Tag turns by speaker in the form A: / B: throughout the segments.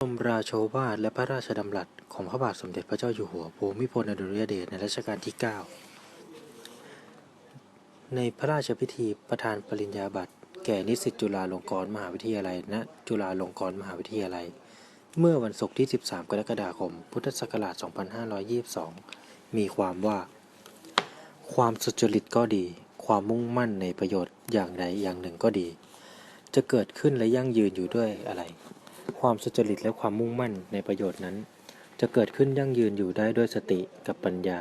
A: บรมราโชวาทและพระราชดำรัสของพระบาทสมเด็จพระเจ้าอยู่หัวภูมิพลอดุลยเดชในรัชกาลที่ 9 ในพระราชพิธีประทานปริญญาบัตร แก่นิสิตจุฬาลงกรณ์มหาวิทยาลัยณจุฬาลงกรณ์มหาวิทยาลัย เมื่อวันศุกร์ที่ 13 กรกฎาคม พุทธศักราช 2522 มีความว่า ความสุจริตก็ดี ความมุ่งมั่นในประโยชน์อย่างใดอย่างหนึ่งก็ดี จะเกิดขึ้นและยั่งยืนอยู่ด้วยอะไร ความสุจริตและความมุ่งมั่นในประโยชน์นั้น จะเกิดขึ้นยั่งยืนอยู่ได้ด้วยสติกับปัญญา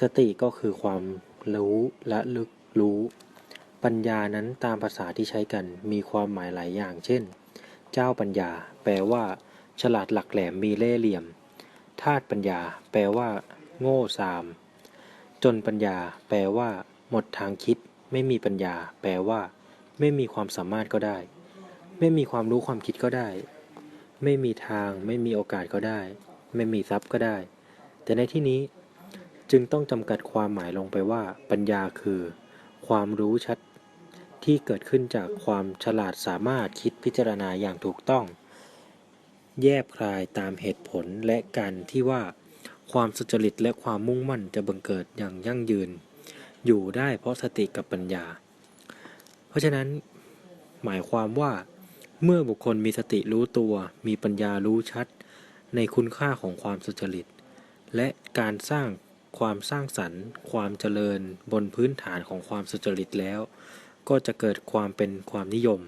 A: สติก็คือความรู้และลึกรู้ ปัญญานั้นตามภาษาที่ใช้กันมีความหมายหลายอย่าง เช่น เจ้าปัญญา แปลว่า ฉลาดหลักแหลมมีเล่ห์เหลี่ยมธาตุปัญญา แปลว่า โง่ซาม จนปัญญา แปลว่า หมดทางคิด ไม่มีปัญญา แปลว่า ไม่มีความสามารถก็ได้ ไม่มีความรู้ความคิดก็ได้ ไม่มีทาง ไม่มีโอกาสก็ได้ ไม่มีทรัพย์ก็ได้ แต่ในที่นี้จึงต้องจำกัดความหมายลงไปว่าปัญญาคือ ความรู้ชัดที่เกิดขึ้นจากความฉลาดสามารถคิดพิจารณาอย่างถูกต้อง แยบคลายตามเหตุผลและการที่ว่า ความสุจริตและความมุ่งมั่นจะบังเกิดอย่างยั่งยืน อยู่ได้เพราะสติกับปัญญา เพราะฉะนั้น หมายความว่า เมื่อบุคคลมีสติรู้ตัว มีปัญญารู้ชัด ในคุณค่าของความสุจริต และการสร้างความสร้างสรรค์ ความเจริญบนพื้นฐานของความสุจริตแล้ว ก็จะเกิดความเป็นความนิยม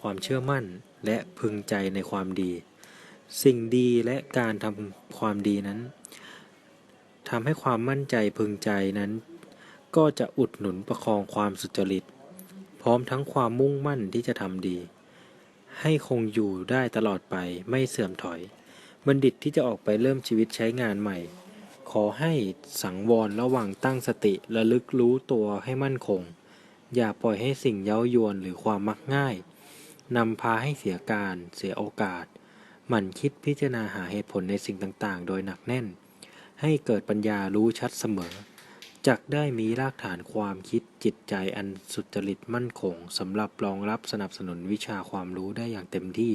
A: ความเชื่อมั่นและพึงใจในความดี สิ่งดีและการทำความดีนั้นทำให้ความมั่นใจพึงใจนั้น ก็จะอุดหนุนประคองความสุจริต พร้อมทั้งความมุ่งมั่นที่จะทำดี ให้คงอยู่ได้ตลอดไปไม่เสื่อมถอย บัณฑิตที่จะออกไปเริ่มชีวิตใช้งานใหม่ ขอให้สังวรระหว่างตั้งสติระลึกรู้ตัวให้มั่นคง อย่าปล่อยให้สิ่งเย้ายวนหรือความมักง่ายนำพาให้เสียการเสียโอกาส หมั่นคิดพิจารณาหาเหตุผลในสิ่งต่างๆ โดยหนักแน่น ให้เกิดปัญญารู้ชัดเสมอ จักได้มีรากฐานความคิดจิตใจอันสุจริตมั่นคงสำหรับรองรับสนับสนุนวิชาความรู้ได้อย่างเต็มที่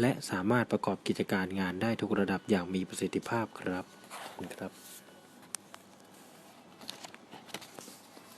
A: และสามารถประกอบกิจการงานได้ทุกระดับอย่างมีประสิทธิภาพครับคุณครับ